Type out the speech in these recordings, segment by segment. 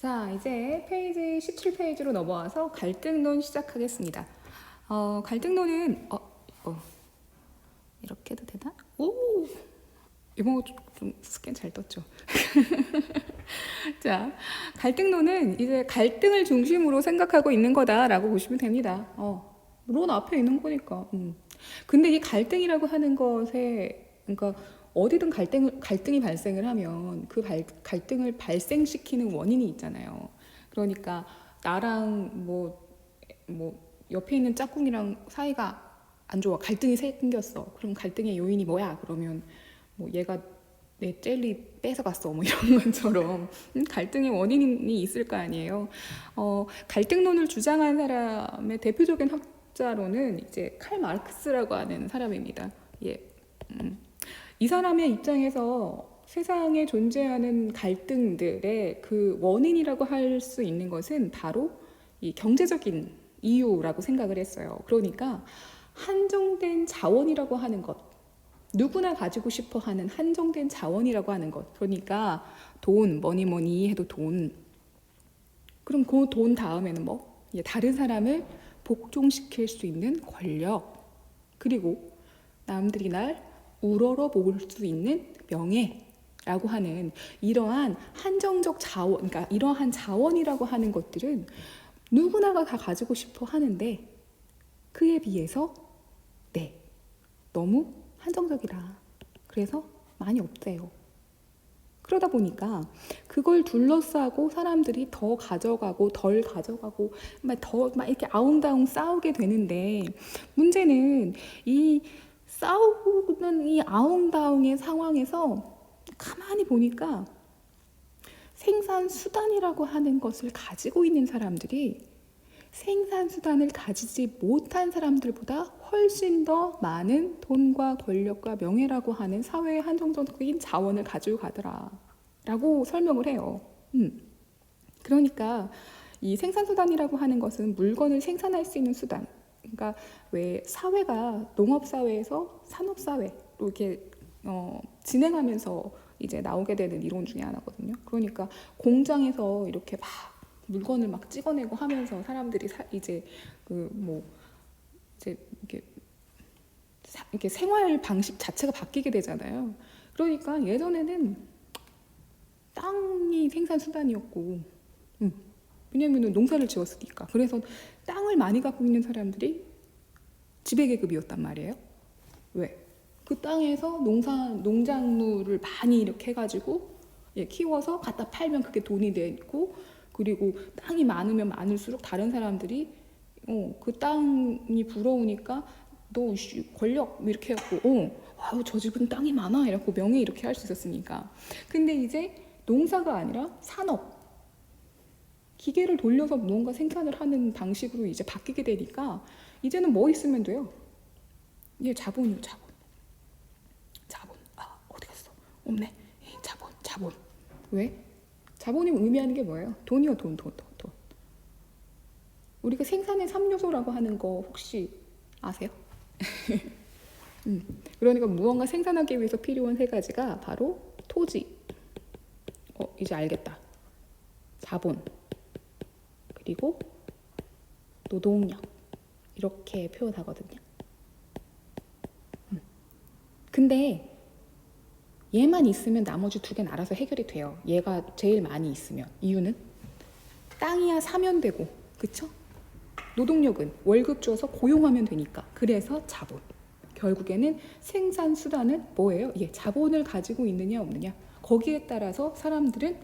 자, 이제 페이지 17페이지로 넘어와서 갈등론 시작하겠습니다. 어, 갈등론은 어, 어, 이렇게 해도 되나? 오! 이번 거좀 스캔 잘 떴죠? 자, 갈등론은 이제 갈등을 중심으로 생각하고 있는 거다라고 보시면 됩니다. 어, 론 앞에 있는 거니까. 음. 근데 이 갈등이라고 하는 것에, 그러니까 어디든 갈등, 갈등이 발생을 하면 그 발, 갈등을 발생시키는 원인이 있잖아요. 그러니까 나랑 뭐, 뭐, 옆에 있는 짝꿍이랑 사이가 안 좋아. 갈등이 생겼어. 그럼 갈등의 요인이 뭐야? 그러면 뭐 얘가 내 젤리 뺏어갔어. 뭐 이런 것처럼 음, 갈등의 원인이 있을 거 아니에요. 어, 갈등론을 주장한 사람의 대표적인 학자로는 이제 칼 마르크스라고 하는 사람입니다. 예. 음. 이 사람의 입장에서 세상에 존재하는 갈등들의 그 원인이라고 할 수 있는 것은 바로 이 경제적인 이유라고 생각을 했어요. 그러니까 한정된 자원이라고 하는 것, 누구나 가지고 싶어 하는 한정된 자원이라고 하는 것. 그러니까 돈, 뭐니 뭐니 해도 돈. 그럼 그 돈 다음에는 뭐? 예, 다른 사람을 복종시킬 수 있는 권력. 그리고 남들이 날 우러러 볼 수 있는 명예 라고 하는 이러한 한정적 자원, 그러니까 이러한 자원이라고 하는 것들은 누구나가 다 가지고 싶어 하는데 그에 비해서 네 너무 한정적이라 그래서 많이 없대요. 그러다 보니까 그걸 둘러싸고 사람들이 더 가져가고 덜 가져가고 막 더 막 이렇게 아웅다웅 싸우게 되는데 문제는 이 싸우는 이 아웅다웅의 상황에서 가만히 보니까 생산 수단이라고 하는 것을 가지고 있는 사람들이 생산 수단을 가지지 못한 사람들보다 훨씬 더 많은 돈과 권력과 명예라고 하는 사회의 한정적인 자원을 가지고 가더라 라고 설명을 해요. 음. 그러니까 이 생산 수단이라고 하는 것은 물건을 생산할 수 있는 수단. 그러니까 왜 사회가 농업 사회에서 산업 사회로 이렇게 어, 진행하면서 이제 나오게 되는 이론 중에 하나거든요. 그러니까 공장에서 이렇게 막 물건을 막 찍어내고 하면서 사람들이 사, 이제 그 뭐 이제 이렇게 사, 이렇게 생활 방식 자체가 바뀌게 되잖아요. 그러니까 예전에는 땅이 생산 수단이었고, 음, 왜냐면은 농사를 지었으니까. 그래서 땅을 많이 갖고 있는 사람들이 지배 계급이었단 말이에요. 왜? 그 땅에서 농사 농작물을 많이 이렇게 해가지고 예, 키워서 갖다 팔면 그게 돈이 되고 그리고 땅이 많으면 많을수록 다른 사람들이 어, 그 땅이 부러우니까 너 씨, 권력 이렇게 해갖고 어, 와우 저 집은 땅이 많아 이렇게 명예 이렇게 할 수 있었으니까 근데 이제 농사가 아니라 산업 기계를 돌려서 뭔가 생산을 하는 방식으로 이제 바뀌게 되니까 이제는 뭐 있으면 돼요? 예, 자본이요, 자본. 자본. 아, 어디 갔어? 없네. 예, 자본, 자본. 왜? 자본이 의미하는 게 뭐예요? 돈이요, 돈, 돈, 돈, 돈. 우리가 생산의 3요소라고 하는 거 혹시 아세요? 음, 그러니까 무언가 생산하기 위해서 필요한 세 가지가 바로 토지. 어, 이제 알겠다. 자본. 그리고 노동력. 이렇게 표현하거든요. 음. 근데 얘만 있으면 나머지 두 개는 알아서 해결이 돼요. 얘가 제일 많이 있으면. 이유는 땅이야 사면 되고, 그쵸? 노동력은 월급 줘서 고용하면 되니까. 그래서 자본. 결국에는 생산 수단은 뭐예요? 예, 자본을 가지고 있느냐 없느냐. 거기에 따라서 사람들은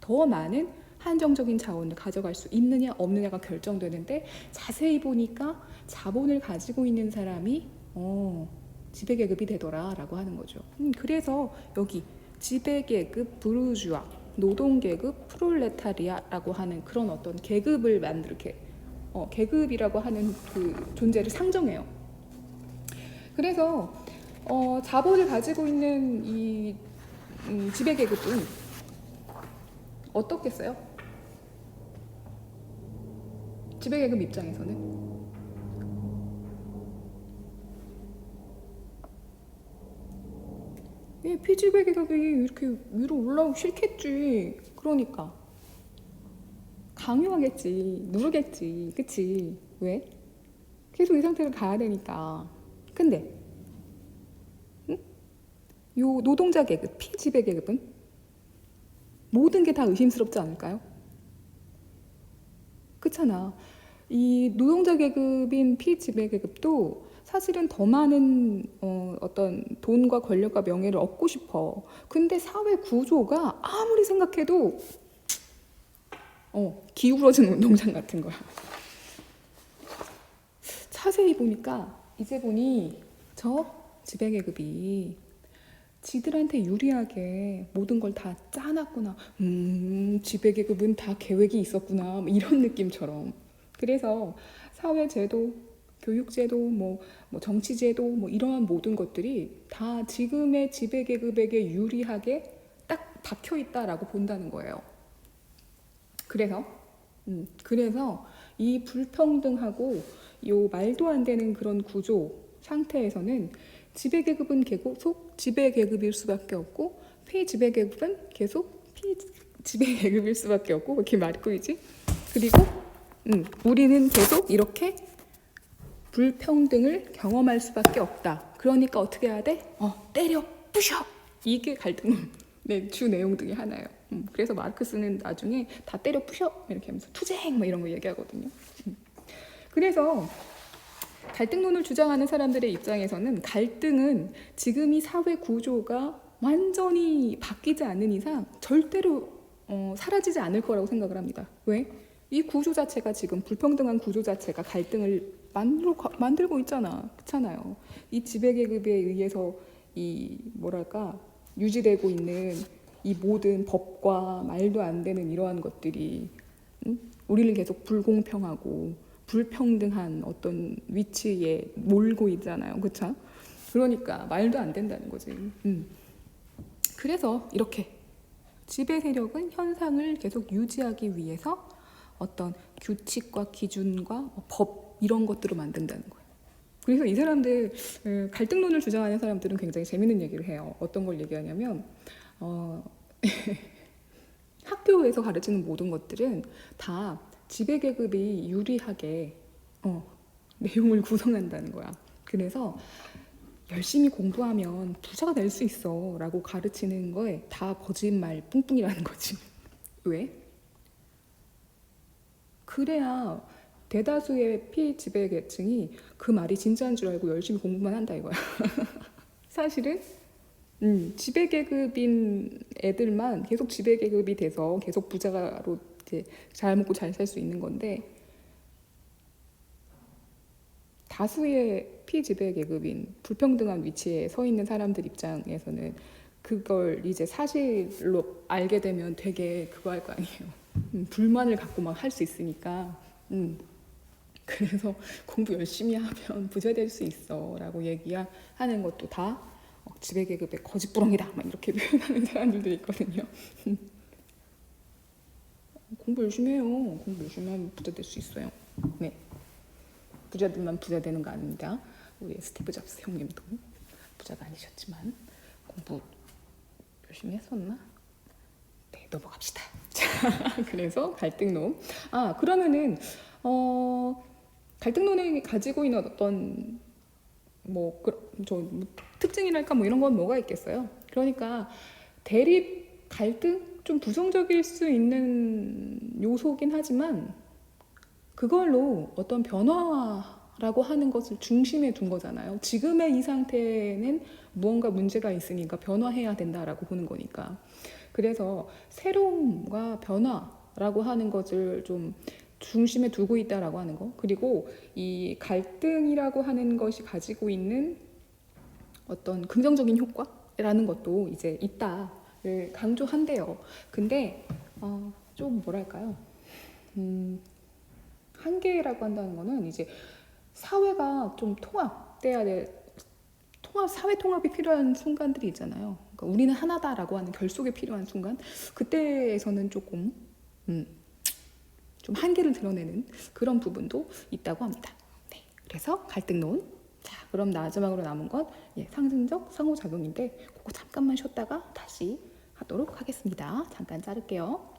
더 많은 한정적인 자원을 가져갈 수 있느냐 없느냐가 결정되는데 자세히 보니까 자본을 가지고 있는 사람이 어, 지배계급이 되더라라고 하는 거죠. 음, 그래서 여기 지배계급 부르주아, 노동계급 프롤레타리아라고 하는 그런 어떤 계급을 만들게 어, 계급이라고 하는 그 존재를 상정해요. 그래서 어, 자본을 가지고 있는 이 음, 지배계급은 어떻겠어요? 지배계급 입장에서는 이 피지배 계급이 이렇게 위로 올라오기 싫겠지. 그러니까 강요하겠지, 누르겠지, 그치? 왜? 계속 이 상태를 가야 되니까. 근데, 응? 요 노동자 계급, 피지배 계급은 모든 게 다 의심스럽지 않을까요? 그렇잖아. 이 노동자 계급인 피지배 계급도 사실은 더 많은 어, 어떤 돈과 권력과 명예를 얻고 싶어. 근데 사회 구조가 아무리 생각해도 어, 기울어진 운동장 같은 거야. 자세히 보니까 이제 보니 저 지배 계급이 지들한테 유리하게 모든 걸 다 짜놨구나. 음, 지배 계급은 다 계획이 있었구나. 뭐 이런 느낌처럼. 그래서 사회 제도, 교육 제도, 뭐, 뭐 정치 제도, 뭐 이러한 모든 것들이 다 지금의 지배 계급에게 유리하게 딱 박혀 있다라고 본다는 거예요. 그래서, 음, 그래서 이 불평등하고 요 말도 안 되는 그런 구조 상태에서는 지배 계급은 계속 지배 계급일 수밖에 없고 피지배 계급은 계속 피지배 계급일 수밖에 없고 왜 이렇게 말이 꼬이지? 그리고 음, 우리는 계속 이렇게 불평등을 경험할 수밖에 없다. 그러니까 어떻게 해야 돼? 어, 때려 부셔. 이게 갈등의 주 내용 중에 하나예요. 음, 그래서 마르크스는 나중에 다 때려 부셔 이렇게 하면서 투쟁 뭐 이런 거 얘기하거든요. 음. 그래서 갈등론을 주장하는 사람들의 입장에서는 갈등은 지금 이 사회 구조가 완전히 바뀌지 않는 이상 절대로 어, 사라지지 않을 거라고 생각을 합니다. 왜? 이 구조 자체가 지금 불평등한 구조 자체가 갈등을 만들고, 만들고 있잖아. 그렇잖아요. 이 지배 계급에 의해서 이 뭐랄까 유지되고 있는 이 모든 법과 말도 안 되는 이러한 것들이 응? 우리를 계속 불공평하고 불평등한 어떤 위치에 몰고 있잖아요. 그렇죠? 그러니까 말도 안 된다는 거지. 음. 그래서 이렇게 지배 세력은 현상을 계속 유지하기 위해서 어떤 규칙과 기준과 법 이런 것들을 만든다는 거예요. 그래서 이 사람들 에, 갈등론을 주장하는 사람들은 굉장히 재밌는 얘기를 해요. 어떤 걸 얘기하냐면 어, 학교에서 가르치는 모든 것들은 다 지배 계급이 유리하게 어, 내용을 구성한다는 거야. 그래서 열심히 공부하면 부자가 될 수 있어 라고 가르치는 거에 다 거짓말 뿡뿡이라는 거지. 왜? 그래야 대다수의 피지배 계층이 그 말이 진짜인 줄 알고 열심히 공부만 한다 이거야. 사실은 음, 지배 계급인 애들만 계속 지배 계급이 돼서 계속 부자로 이제 잘 먹고 잘 살 수 있는 건데 다수의 피지배 계급인 불평등한 위치에 서 있는 사람들 입장에서는 그걸 이제 사실로 알게 되면 되게 그거 할 거 아니에요. 음, 불만을 갖고 막 할 수 있으니까. 음. 그래서 공부 열심히 하면 부자 될 수 있어라고 얘기하는 것도 다 어, 지배 계급의 거짓부렁이다 막 이렇게 표현하는 사람들도 있거든요. 공부 열심히 해요. 공부 열심히 하면 부자 될 수 있어요. 네. 부자들만 부자 되는 거 아닙니다. 우리 스티브 잡스 형님도 부자가 아니셨지만 공부 열심히 했었나? 네, 넘어갑시다. 자, 그래서 갈등론. 아, 그러면은 어, 갈등론이 가지고 있는 어떤 뭐저 뭐, 특징이랄까 뭐 이런 건 뭐가 있겠어요? 그러니까 대립 갈등 좀 부정적일 수 있는 요소긴 하지만 그걸로 어떤 변화라고 하는 것을 중심에 둔 거잖아요. 지금의 이 상태는 무언가 문제가 있으니까 변화해야 된다라고 보는 거니까. 그래서 새로움과 변화라고 하는 것을 좀 중심에 두고 있다라고 하는 거. 그리고 이 갈등이라고 하는 것이 가지고 있는 어떤 긍정적인 효과라는 것도 이제 있다 를 강조한대요. 근데 어, 좀 뭐랄까요? 음, 한계라고 한다는 거는 이제 사회가 좀 통합돼야 될 통합 사회 통합이 필요한 순간들이 있잖아요. 그러니까 우리는 하나다라고 하는 결속이 필요한 순간 그때에서는 조금 음, 좀 한계를 드러내는 그런 부분도 있다고 합니다. 네, 그래서 갈등론. 자, 그럼 마지막으로 남은 건 예, 상징적 상호작용인데 그거 잠깐만 쉬었다가 다시 하도록 하겠습니다. 잠깐 자를게요.